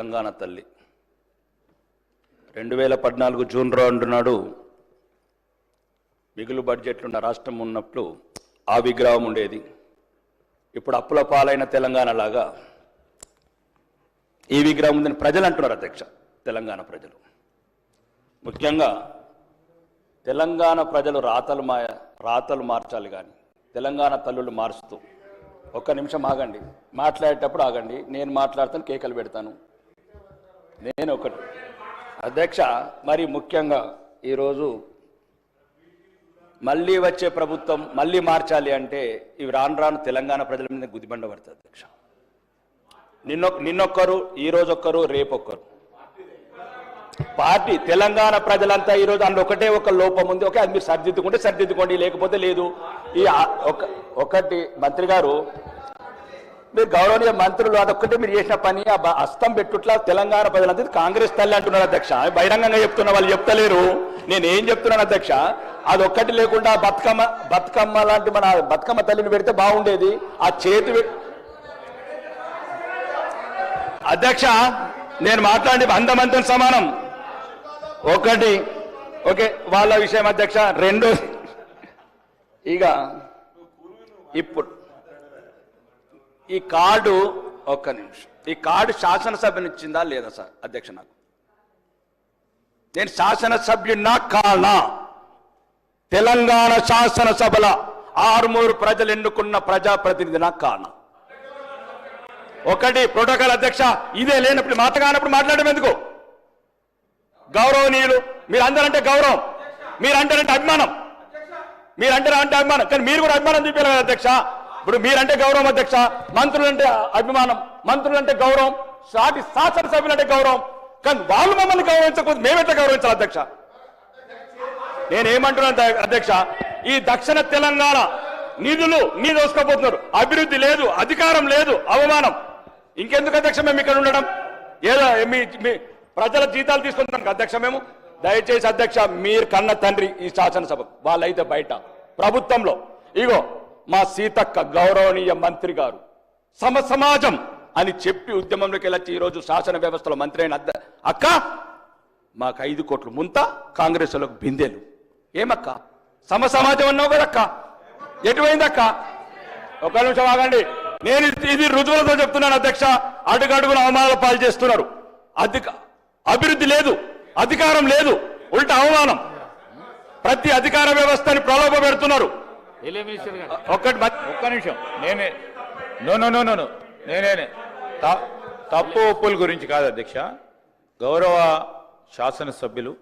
తెలంగాణ తల్లి. రెండు వేల పద్నాలుగు జూన్ రెండు నాడు మిగులు బడ్జెట్లున్న రాష్ట్రం ఉన్నప్పుడు ఆ విగ్రహం ఉండేది. ఇప్పుడు అప్పుల పాలైన తెలంగాణ లాగా ఈ విగ్రహం ఉందని ప్రజలు అంటున్నారు అధ్యక్ష తెలంగాణ ప్రజలు. ముఖ్యంగా తెలంగాణ ప్రజలు రాతలు మా రాతలు మార్చాలి కానీ తెలంగాణ తల్లులు మారుస్తూ ఒక్క నిమిషం ఆగండి. మాట్లాడేటప్పుడు ఆగండి. నేను మాట్లాడతాను కేకలు పెడతాను. నేను ఒకటి అధ్యక్ష మరి ముఖ్యంగా ఈరోజు మళ్ళీ వచ్చే ప్రభుత్వం మళ్ళీ మార్చాలి అంటే ఇవి రాను రాను తెలంగాణ ప్రజల మీద గుదిబండ పడుతుంది అధ్యక్ష. నిన్న నిన్నొక్కరు ఈ రోజు ఒక్కరు రేపొక్కరు. పార్టీ తెలంగాణ ప్రజలంతా ఈరోజు అందులో ఒకటే ఒక లోపం ఉంది. ఓకే అది మీరు సరిదిద్దుకుంటే సరిదిద్దుకోండి లేకపోతే లేదు. ఈ ఒక ఒకటి మంత్రి గారు మీరు గౌరవనీయ మంత్రులు అదొక్కటే మీరు చేసిన పని. ఆ పెట్టుట్లా తెలంగాణ ప్రజలంతా కాంగ్రెస్ తల్లి అంటున్నారు అధ్యక్ష. బహిరంగంగా చెప్తున్న వాళ్ళు చెప్తలేరు. నేను ఏం చెప్తున్నాను అధ్యక్ష? అదొక్కటి లేకుండా బతుకమ్మ బతుకమ్మ లాంటి మన బతుకమ్మ తల్లిని పెడితే బాగుండేది. ఆ చేతి అధ్యక్ష నేను మాట్లాడి అందమంతం సమానం. ఒకటి ఓకే వాళ్ళ విషయం అధ్యక్ష. రెండు ఇక ఇప్పుడు ఈ కార్డు ఒక్క నిమిషం. ఈ కార్డు శాసనసభనిచ్చిందా లేదా సార్ అధ్యక్ష నాకు? నేను శాసనసభ్యున్నా కానా? తెలంగాణ శాసనసభల ఆరుమూరు ప్రజలు ఎన్నుకున్న ప్రజాప్రతినిధి నాకు కానా? ఒకటి ప్రోటోకాల్ అధ్యక్ష ఇదే లేనప్పుడు మాట కానప్పుడు మాట్లాడడం ఎందుకు? గౌరవనీయులు మీరు అందరంటే గౌరవం మీరు అంటారంటే అభిమానం మీరు అంటారంటే అభిమానం కానీ మీరు కూడా అభిమానం చూపారు కదా అధ్యక్ష? ఇప్పుడు మీరంటే గౌరవం అధ్యక్ష. మంత్రులంటే అభిమానం. మంత్రులంటే గౌరవం. సాటి శాసనసభ్యులంటే గౌరవం. కానీ వాళ్ళు మమ్మల్ని గౌరవించకపోతే మేమెట్లా గౌరవించాలి అధ్యక్ష? నేనేమంటున్నాను అధ్యక్ష? ఈ దక్షిణ తెలంగాణ నిధులు నీ దోసుకోపోతున్నారు అభివృద్ధి లేదు అధికారం లేదు అవమానం. ఇంకెందుకు అధ్యక్ష మేము ఇక్కడ ఉండడం? ఏదో మీ మీ ప్రజల జీతాలు తీసుకుంటాం అధ్యక్ష మేము? దయచేసి అధ్యక్ష మీరు కన్న తండ్రి ఈ శాసనసభ. వాళ్ళైతే బయట. ప్రభుత్వంలో. ఇగో మా సీతక్క గౌరవనీయ మంత్రి గారు. సమ సమాజం అని చెప్పి ఉద్యమంలోకి వెళ్ళొచ్చి ఈరోజు శాసన వ్యవస్థలో మంత్రి అయిన అక్క మాకు ఐదు కోట్లు ముంత కాంగ్రెస్లకు బిందెలు. ఏమక్క? సమ సమాజం అన్నావు కదక్క? ఎటువైందక్క? ఒక నిమిషం ఆగండి. నేను ఇది- రుజువులతో చెప్తున్నాను అధ్యక్ష. అడుగడుగున అవమానాల పాలు చేస్తున్నారు. అధిక అభివృద్ధి లేదు. అధికారం లేదు. ఉల్టా అవమానం. ప్రతి అధికార వ్యవస్థని ప్రలోభ పెడుతున్నారు ఒక్కటి ఒక్క నిమిషం. నేనే నో నో నో నో నేనే త- తప్పు ఒప్పుల గురించి కాదు అధ్యక్ష. గౌరవ శాసనసభ్యులు